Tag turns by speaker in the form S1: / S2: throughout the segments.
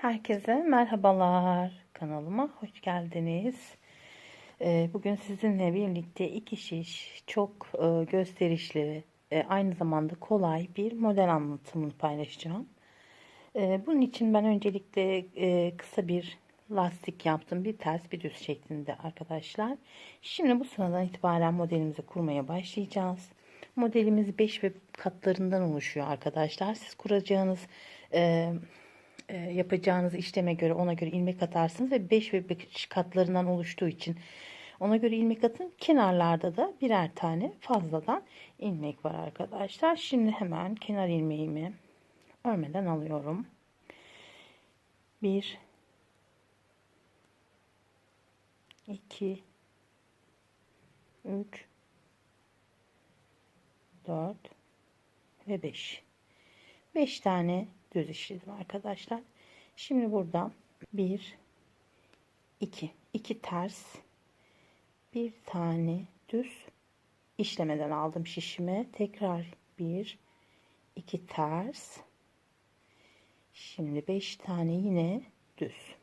S1: Herkese merhabalar. Kanalıma hoş geldiniz. Ee, Bugün sizinle birlikte iki şiş çok e, gösterişli, e, aynı zamanda kolay bir model anlatımını paylaşacağım. Ee, Bunun için ben öncelikle e, kısa bir lastik yaptım. Bir ters bir düz şeklinde arkadaşlar. Şimdi bu sıradan itibaren modelimizi kurmaya başlayacağız. Modelimiz 5 ve katlarından oluşuyor arkadaşlar. Siz kuracağınız e, yapacağınız işleme göre ona göre ilmek atarsınız ve 5 ve 5 katlarından oluştuğu için ona göre ilmek atın. Kenarlarda da birer tane fazladan ilmek var arkadaşlar. Şimdi hemen kenar ilmeğimi örmeden alıyorum. 1 2 3 4 ve 5 5 tane düz işledim arkadaşlar. Şimdi burada 1 2 2 ters bir tane düz işlemeden aldım şişime. Tekrar 1 2 ters. Şimdi 5 tane yine düz.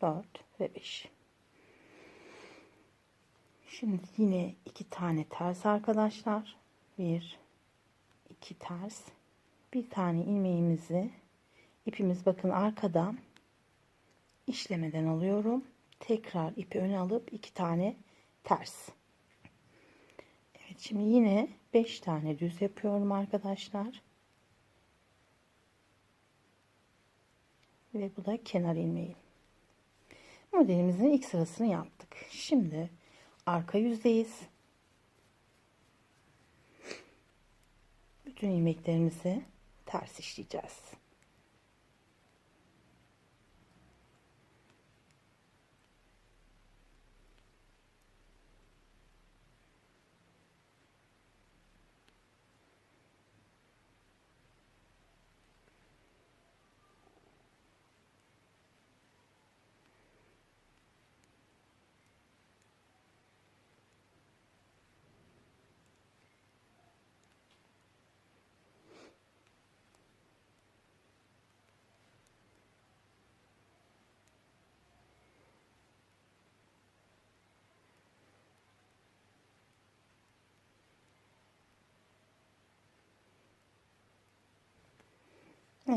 S1: Dört ve beş. Şimdi yine iki tane ters arkadaşlar. Bir, iki ters. Bir tane ilmeğimizi ipimiz bakın arkadan işlemeden alıyorum. Tekrar ipi öne alıp iki tane ters. Evet şimdi yine beş tane düz yapıyorum arkadaşlar. Ve bu da kenar ilmeği. Modelimizin ilk sırasını yaptık. Şimdi arka yüzdeyiz. Bütün ilmeklerimizi ters işleyeceğiz.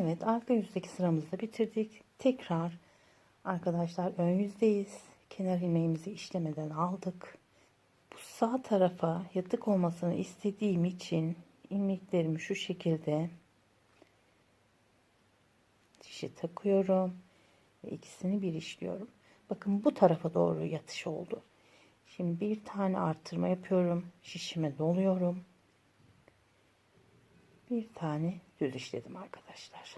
S1: Evet arka yüzdeki sıramızı bitirdik. Tekrar arkadaşlar ön yüzdeyiz. Kenar ilmeğimizi işlemeden aldık. Bu sağ tarafa yatık olmasını istediğim için ilmeklerimi şu şekilde dişe takıyorum ve ikisini bir işliyorum. Bakın bu tarafa doğru yatış oldu. Şimdi bir tane arttırma yapıyorum. Şişime doluyorum bir tane düz işledim arkadaşlar.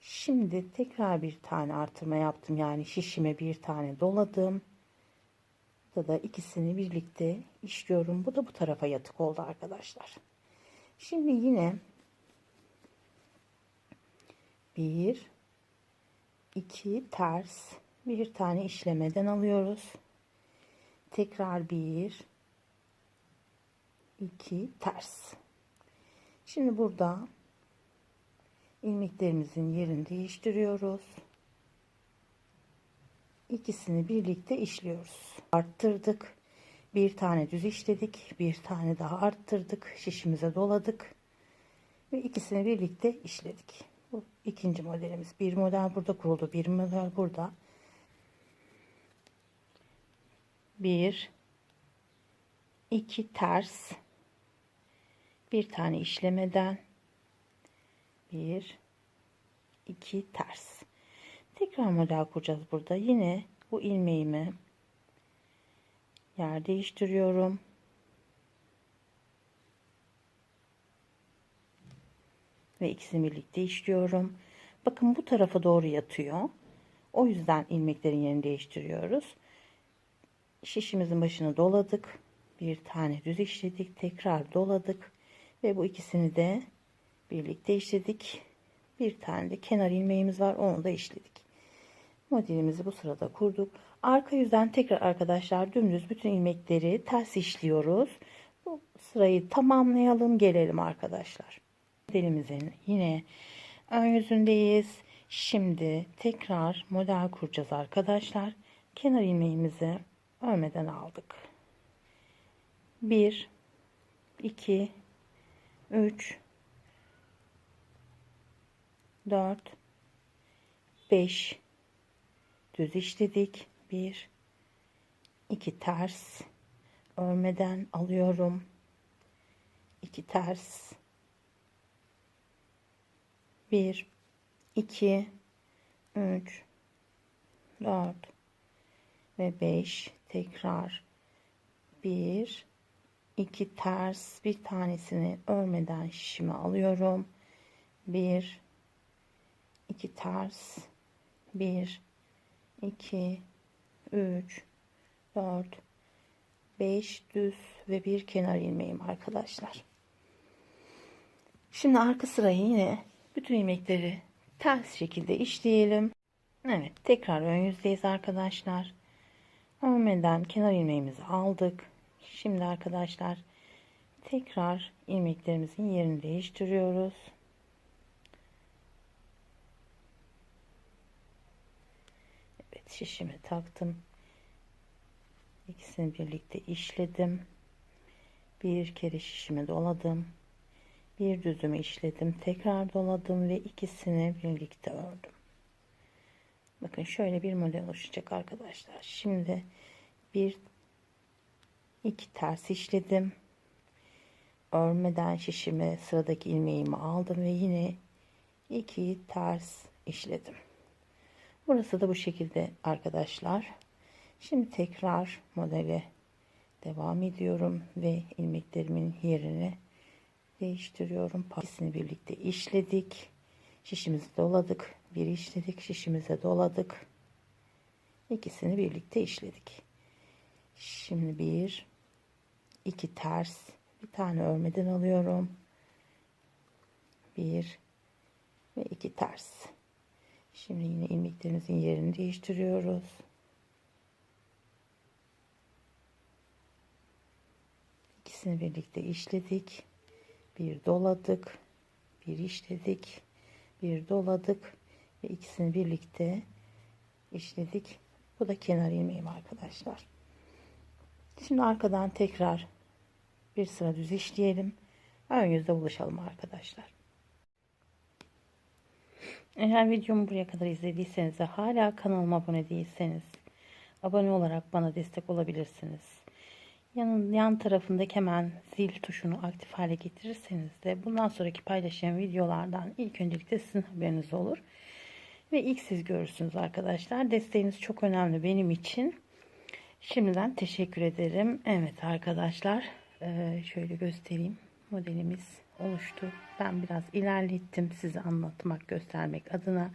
S1: Şimdi tekrar bir tane artırma yaptım. Yani şişime bir tane doladım. Burada da ikisini birlikte işliyorum. Bu da bu tarafa yatık oldu arkadaşlar. Şimdi yine bir iki ters bir tane işlemeden alıyoruz. Tekrar bir iki ters. Şimdi burada ilmeklerimizin yerini değiştiriyoruz. İkisini birlikte işliyoruz. Arttırdık. Bir tane düz işledik. Bir tane daha arttırdık. Şişimize doladık. Ve ikisini birlikte işledik. Bu ikinci modelimiz. Bir model burada kuruldu. Bir model burada. Bir, iki ters bir tane işlemeden. Bir iki ters. Tekrar model kuracağız burada. Yine bu ilmeğimi yer değiştiriyorum. Ve ikisini birlikte işliyorum. Bakın bu tarafa doğru yatıyor. O yüzden ilmeklerin yerini değiştiriyoruz. Şişimizin başını doladık. Bir tane düz işledik. Tekrar doladık ve bu ikisini de birlikte işledik. Bir tane de kenar ilmeğimiz var. Onu da işledik. Modelimizi bu sırada kurduk. Arka yüzden tekrar arkadaşlar dümdüz bütün ilmekleri ters işliyoruz. Bu sırayı tamamlayalım gelelim arkadaşlar. Modelimizin yine ön yüzündeyiz. Şimdi tekrar model kuracağız arkadaşlar. Kenar ilmeğimizi örmeden aldık. 1 2 3 4 5 düz işledik. 1 2 ters. Örmeden alıyorum. 2 ters. 1 2 3 4 ve 5 tekrar. 1 2 ters bir tanesini örmeden şişime alıyorum. 1 2 ters. 1 2 3 4 5 düz ve bir kenar ilmeğim arkadaşlar. Şimdi arka sırayı yine bütün ilmekleri ters şekilde işleyelim. Evet tekrar ön yüzdeyiz arkadaşlar. Örmeden kenar ilmeğimizi aldık şimdi arkadaşlar tekrar ilmeklerimizin yerini değiştiriyoruz. Evet şişimi taktım. İkisini birlikte işledim. Bir kere şişimi doladım. Bir düzümü işledim tekrar doladım ve ikisini birlikte ördüm. Bakın şöyle bir model oluşacak arkadaşlar. Şimdi bir iki ters işledim. Örmeden şişimi sıradaki ilmeğimi aldım ve yine iki ters işledim. Burası da bu şekilde arkadaşlar. Şimdi tekrar modele devam ediyorum ve ilmeklerimin yerini değiştiriyorum. Pakisini birlikte işledik. Şişimizi doladık. Bir işledik şişimize doladık. İkisini birlikte işledik. Şimdi bir iki ters. Bir tane örmeden alıyorum. Bir ve iki ters. Şimdi yine ilmeklerimizin yerini değiştiriyoruz. İkisini birlikte işledik. Bir doladık. Bir işledik. Bir doladık. Ve ikisini birlikte işledik. Bu da kenar ilmeğim arkadaşlar şimdi arkadan tekrar bir sıra düz işleyelim ön yüzde buluşalım arkadaşlar eğer videomu buraya kadar izlediyseniz ve hala kanalıma abone değilseniz abone olarak bana destek olabilirsiniz Yanın, yan tarafındaki hemen zil tuşunu aktif hale getirirseniz de bundan sonraki paylaşacağım videolardan ilk öncelikle sizin haberiniz olur. Ve ilk siz görürsünüz arkadaşlar. Desteğiniz çok önemli benim için. Şimdiden teşekkür ederim. Evet arkadaşlar e, şöyle göstereyim. Modelimiz oluştu. Ben biraz ilerlettim size anlatmak göstermek adına.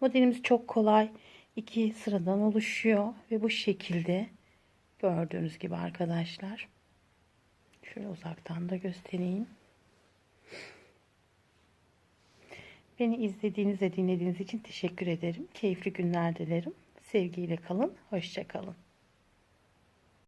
S1: Modelimiz çok kolay. iki sıradan oluşuyor ve bu şekilde Gördüğünüz gibi arkadaşlar. Şöyle uzaktan da göstereyim. Beni izlediğiniz ve dinlediğiniz için teşekkür ederim. Keyifli günler dilerim. Sevgiyle kalın. Hoşçakalın.